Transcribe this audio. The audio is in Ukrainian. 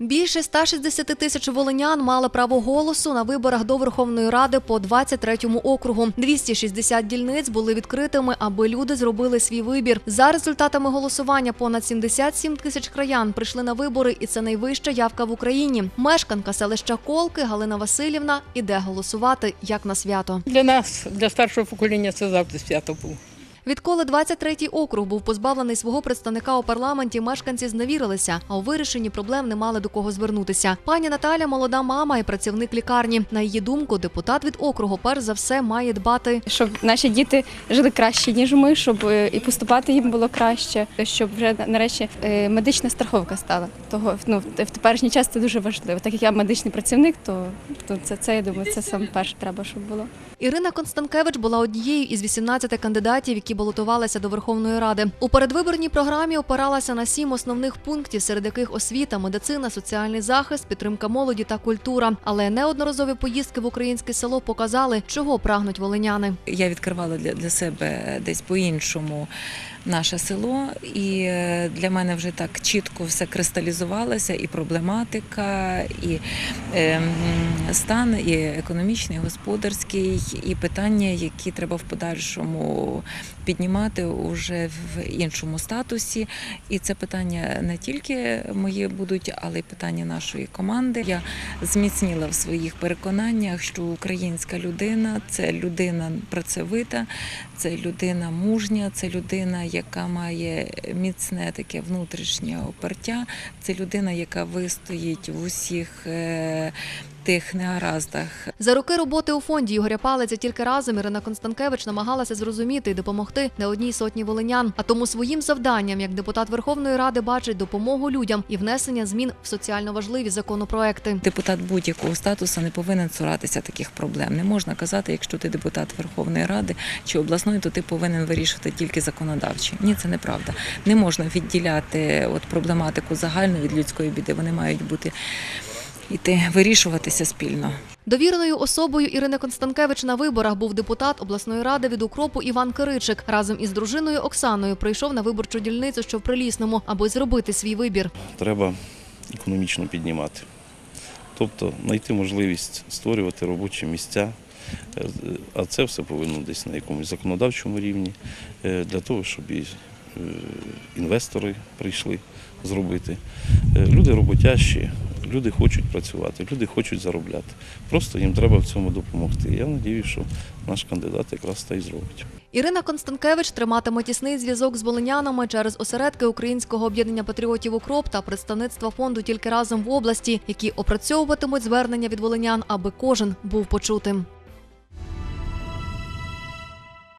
Більше 160 тисяч волинян мали право голосу на виборах до Верховної Ради по 23-му округу. 260 дільниць були відкритими, аби люди зробили свій вибір. За результатами голосування понад 77 тисяч краян прийшли на вибори, і це найвища явка в Україні. Мешканка селища Колки Галина Васильівна іде голосувати як на свято. Для нас, для старшого покоління, це завжди свято було. Відколи 23-й округ був позбавлений свого представника у парламенті, мешканці зневірилися, а у вирішенні проблем не мали до кого звернутися. Пані Наталя молода мама і працівник лікарні. На її думку, депутат від округу перш за все має дбати щоб наші діти жили краще ніж ми, щоб е, і поступати їм було краще, щоб вже нарешті е, медична страховка стала. Того ну в теперішній час це дуже важливо. Так як я медичний працівник, то, то це, це я думаю, це саме перше треба, щоб було. Ірина Констанкевич була однією із 18 кандидатів, які балотувалися до Верховної Ради. У передвиборній програмі опиралася на сім основних пунктів, серед яких освіта, медицина, соціальний захист, підтримка молоді та культура. Але неодноразові поїздки в українське село показали, чого прагнуть волиняни. Я відкривала для, для себе десь по-іншому наше село, і е, для мене вже так чітко все кристалізувалося, і проблематика, і е, стан, і економічний, і господарський, і питання, які треба в подальшому піднімати уже в іншому статусі. І це питання не тільки мої будуть, але й питання нашої команди. Я зміцніла в своїх переконаннях, що українська людина це людина працьовита, це людина мужня, це людина, яка має міцне таке внутрішнє опертя, це людина, яка вистоїть в усіх е, тих негараздах, За роки роботи у фонді Ігоря Палиця тільки разом Ірина Констанкевич намагалася зрозуміти і допомогти не одній сотні волинян. А тому своїм завданням як депутат Верховної Ради бачить допомогу людям і внесення змін в соціально важливі законопроекти. Депутат будь-якого статусу не повинен цуратися таких проблем. Не можна казати, якщо ти депутат Верховної Ради чи обласної, то ти повинен вирішувати тільки законодавчі. Ні, це неправда. Не можна відділяти от проблематику загальну від людської біди. Вони мають бути іти вирішуватися спільно. Довіреною особою Ірини Констанкевич на виборах був депутат обласної ради від укропу Іван Киричик. Разом із дружиною Оксаною прийшов на виборчу дільницю, що в Прилісному, аби зробити свій вибір. треба економічно піднімати. Тобто знайти можливість створювати робочі місця, Е, а це все повинно десь на якомусь законодавчому рівні, е, для того, щоб і е, інвестори прийшли зробити. Люди роботящі, люди хочуть працювати, люди хочуть заробляти. Просто їм треба в цьому допомогти. Я сподіваюся, що наш кандидат якраз та й зробить. Ірина Констанкевич триматиме тісний зв'язок з волинянами через осередки Українського об'єднання патріотів Укроп та представництва фонду тільки разом в області, які опрацьовуватимуть звернення від волинян, аби кожен був почутим.